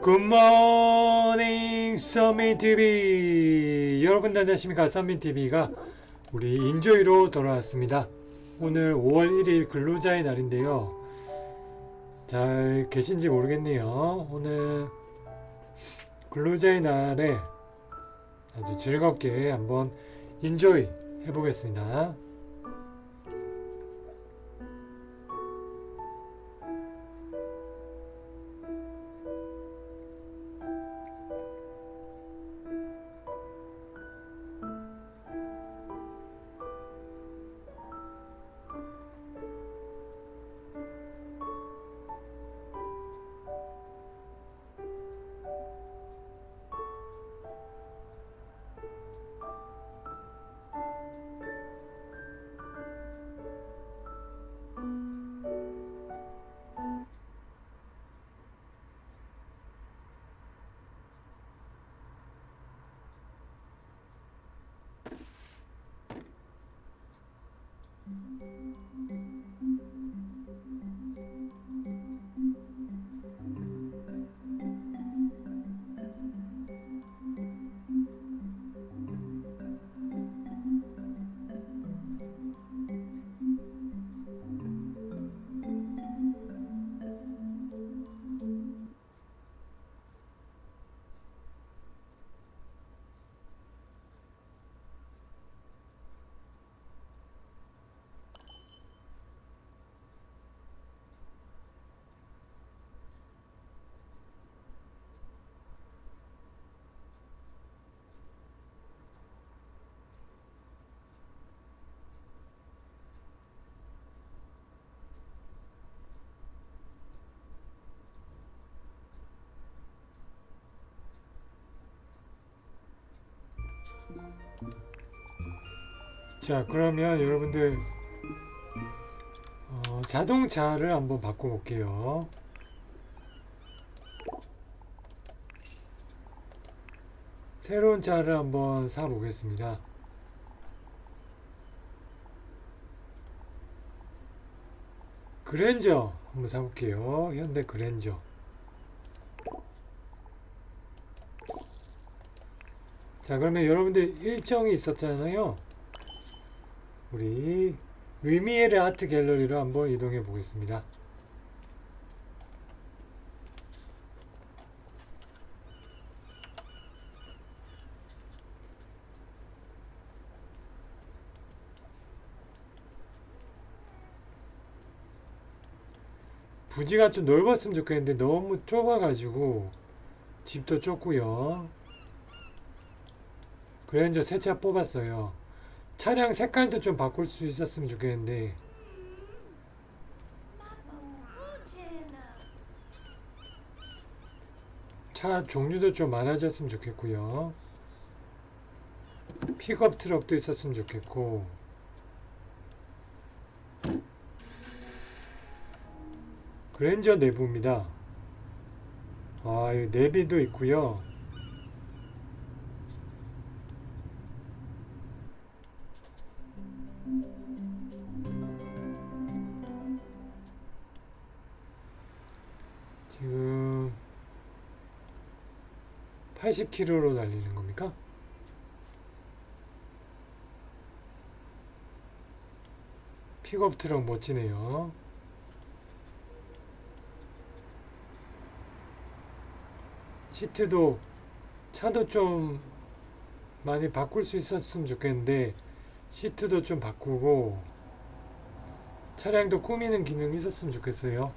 굿모닝 썸민TV 여러분들 안녕하십니까? 썸민TV가 우리 인조이로 돌아왔습니다. 오늘 5월 1일 근로자의 날인데요. 잘 계신지 모르겠네요. 오늘 근로자의 날에 아주 즐겁게 한번 인조이 해보겠습니다 자 그러면 여러분들 어, 자동차를 한번 바꿔볼게요. 새로운 차를 한번 사보겠습니다. 그랜저 한번 사볼게요. 현대 그랜저 자 그러면 여러분들 일정이 있었잖아요 우리 루미에르 아트 갤러리로 한번 이동해 보겠습니다. 부지가 좀 넓었으면 좋겠는데 너무 좁아가지고 집도 좁고요. 그랜저 새 차 뽑았어요. 차량 색깔도 좀 바꿀 수 있었으면 좋겠는데. 차 종류도 좀 많아졌으면 좋겠고요. 픽업 트럭도 있었으면 좋겠고. 그랜저 내부입니다. 아, 이 내비도 있고요 80km로 달리는 겁니까? 픽업 트럭 멋지네요. 시트도 차도 좀 많이 바꿀 수 있었으면 좋겠는데 시트도 좀 바꾸고 차량도 꾸미는 기능이 있었으면 좋겠어요.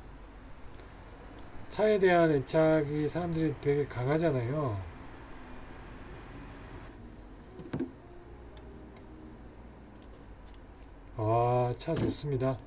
차에 대한 애착이 사람들이 되게 강하잖아요. 아, 차 좋습니다.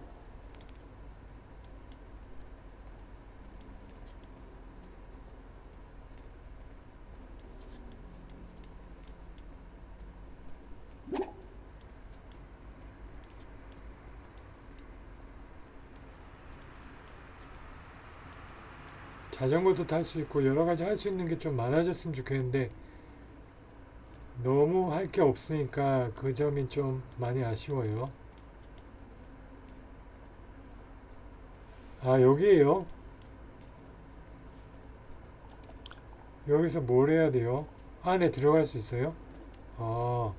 자전거도 탈 수 있고 여러 가지 할 수 있는 게 좀 많아졌으면 좋겠는데 너무 할 게 없으니까 그 점이 좀 많이 아쉬워요. 아 여기에요 여기서 뭘 해야 돼요? 안에 들어갈 수 있어요? 아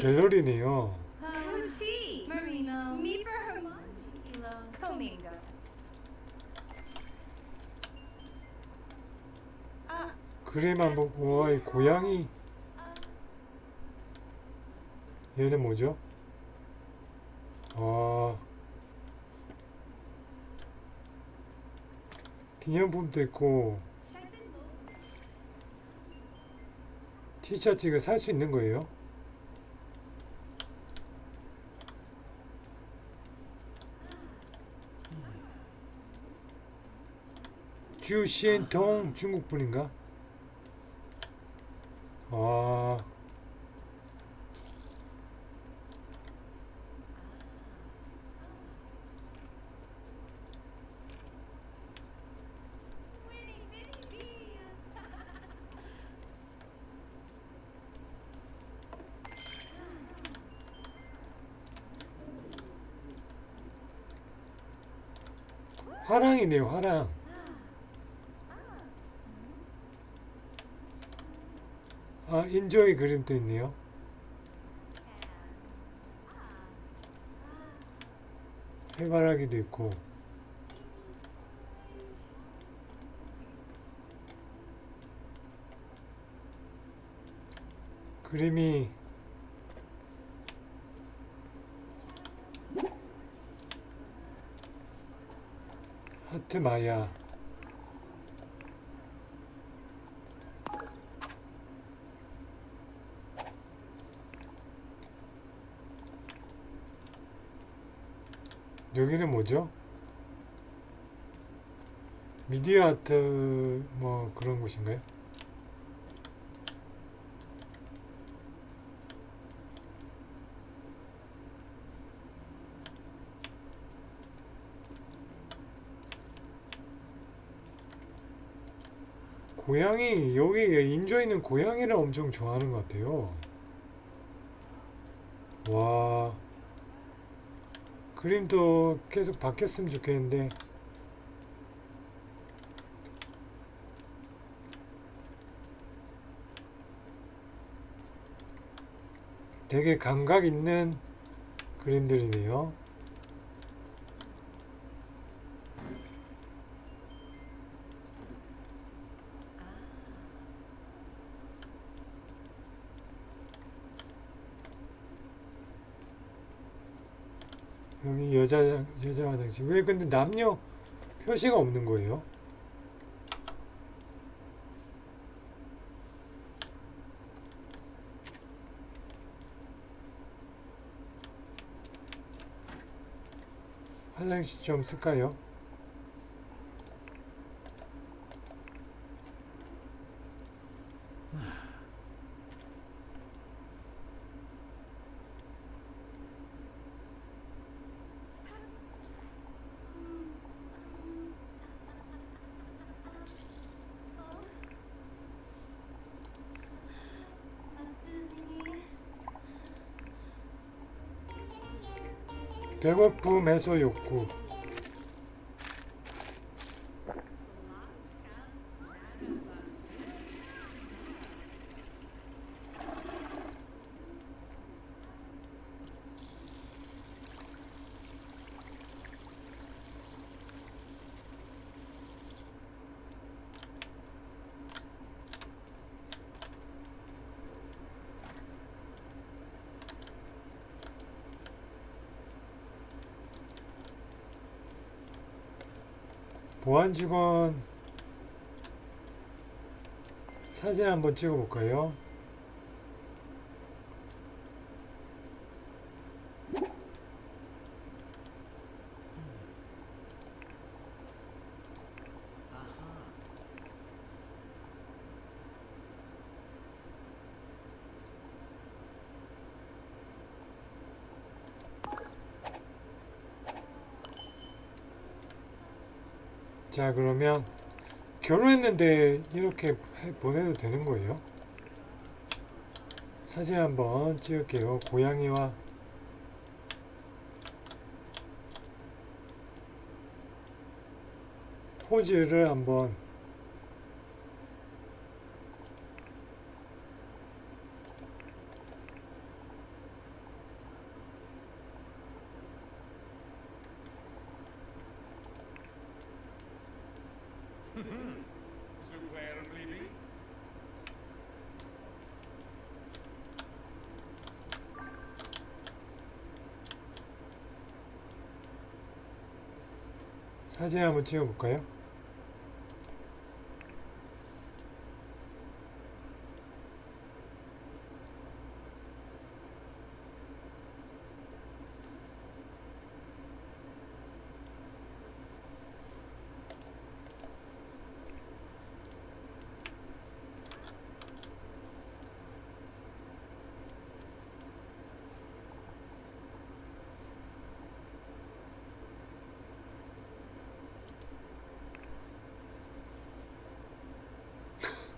갤러리네요 그림 한번 우와 이 고양이 얘는 뭐죠? 아 기념품도 있고 티셔츠 이거 살 수 있는 거예요? 주시엔통 중국 분인가? 아. 화랑이네요 화랑 아 인조이 그림도 있네요. 해바라기도 있고. 그림이 하트 마야 여기는 뭐죠? 미디어 아트 뭐 그런 곳인가요? 고양이 여기 인조이는 고양이를 엄청 좋아하는 것 같아요. 와 그림도 계속 바뀌었으면 좋겠는데 되게 감각 있는 그림들이네요. 여기 여자 여자 화장실 왜 근데 남녀 표시가 없는 거예요? 화장실 좀 쓸까요? 배고픔 해소 욕구 보안 직원 사진 한번 찍어 볼까요? 자 그러면 결혼했는데 이렇게 해- 보내도 되는 거예요? 사진 한번 찍을게요. 고양이와 포즈를 한번 사진 한번 찍어볼까요?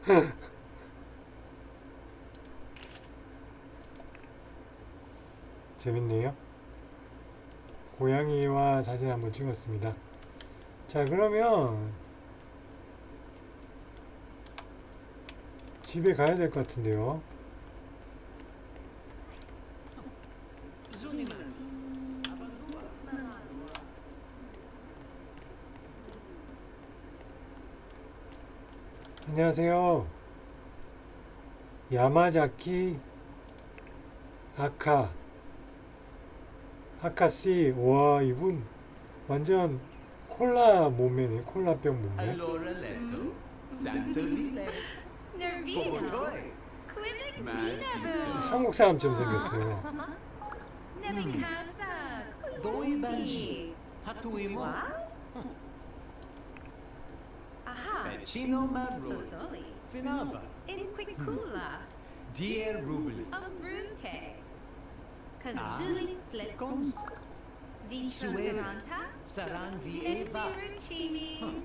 재밌네요. 고양이와 사진 한번 찍었습니다. 자, 그러면 집에 가야 될 것 같은데요. 안녕하세요. 야마자키 아카 아카씨 와 이분 완전 콜라 몸매네 콜라병 몸매 Allora letto. Santo Vile. Nervino. Popotoy. Quillig Maldito. Minabo. 한국 사람처럼 생겼어요. Nebikasa. Doi banji. Hatuimo. Pericino Marrone, Finava, mm-hmm. Inquicula, Die Rubli, Abrute, ah. Kazuli Flecons, Vitro Saranta, Saran Vieva, Chimi.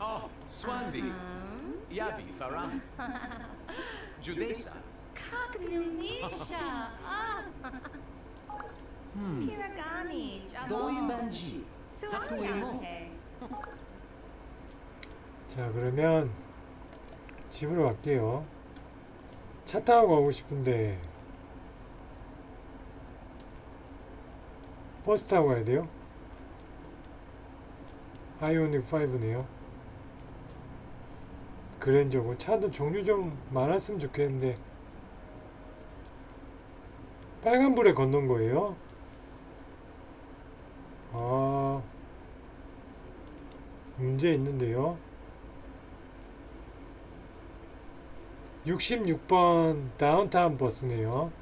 Oh, Swandi, uh-huh. Yabi Faran, Judesa, Kaknumisha, Piragani, hmm. Doi Manji. Banji. Hatuimo. Suariante. 자 그러면 집으로 갈게요. 차 타고 가고 싶은데 버스 타고 가야 돼요? 아이오닉 5네요. 그랜저고 차도 종류 좀 많았으면 좋겠는데 빨간불에 건넌 거예요? 아 문제 있는데요. 66번 다운타운 버스네요.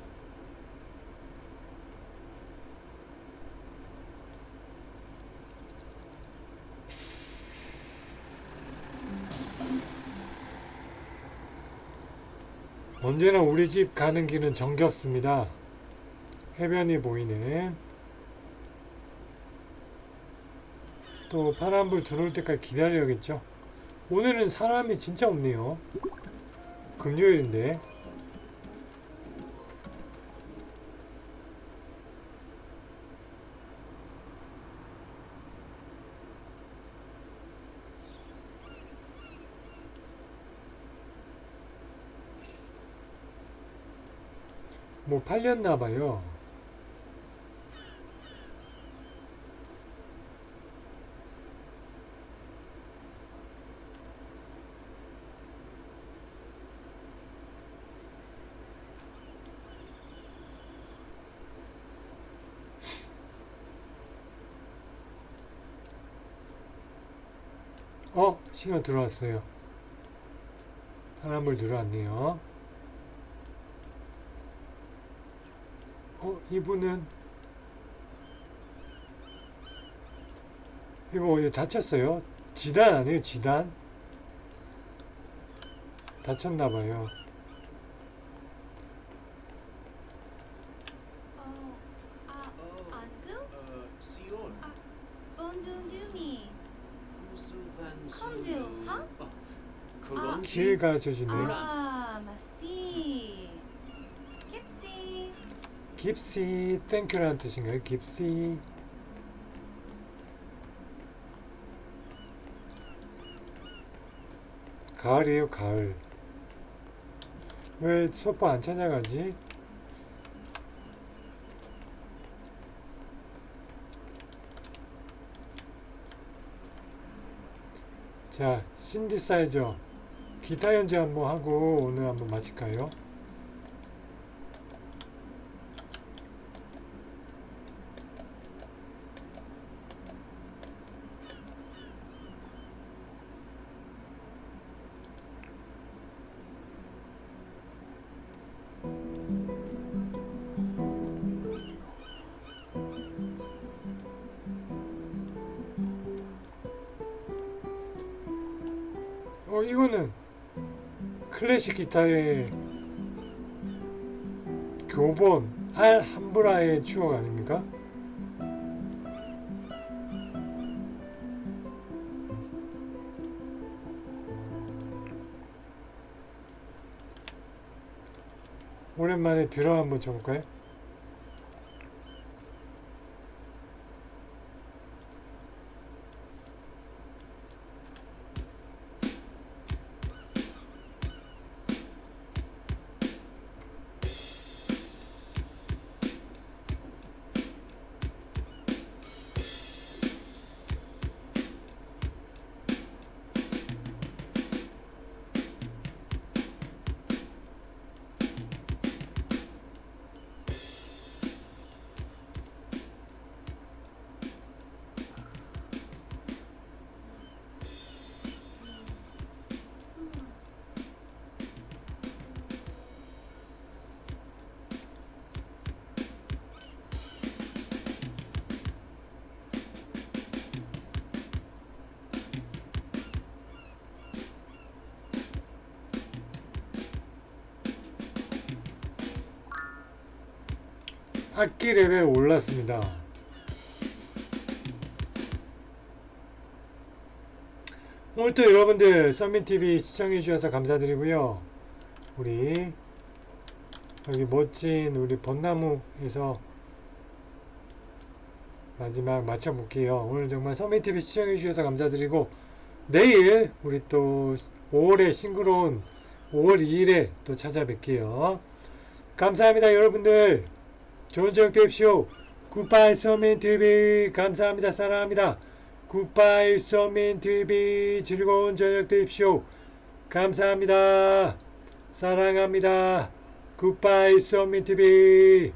언제나 우리 집 가는 길은 정겹습니다. 해변이 보이는 또 파란불 들어올 때까지 기다려야겠죠. 오늘은 사람이 진짜 없네요. 금요일인데 뭐 팔렸나 봐요. 어, 신호 들어왔어요. 파란불 들어왔네요. 어, 이분은 이거 어디 다쳤어요? 지단 아니에요? 지단? 다쳤나 봐요. 길 가르쳐 주네. Ah, Masi. Kipsy. 깁시 땡큐라는 뜻인가요? 깁시 가을이에요 가을 왜 소파 안 찾아가지? 자 신디사이저 기타 연주 한번 하고 오늘 한번 마칠까요? 어 이거는 클래식 기타의 교본 알 함브라의 추억 아닙니까? 오랜만에 들어 한번 쳐볼까요? 악기 레벨 올랐습니다. 오늘도 여러분들 썸민TV 시청해주셔서 감사드리고요. 우리 여기 멋진 우리 벚나무에서 마지막 마쳐볼게요. 오늘 정말 썸민TV 시청해주셔서 감사드리고 내일 우리 또 5월에 싱그러운 5월 2일에 또 찾아뵐게요. 감사합니다 여러분들. 저녁 되십시오. 굿바이 서민 TV 감사합니다. 사랑합니다. 굿바이 서민 TV 즐거운 저녁 되십시오. 감사합니다. 사랑합니다. 굿바이 서민 TV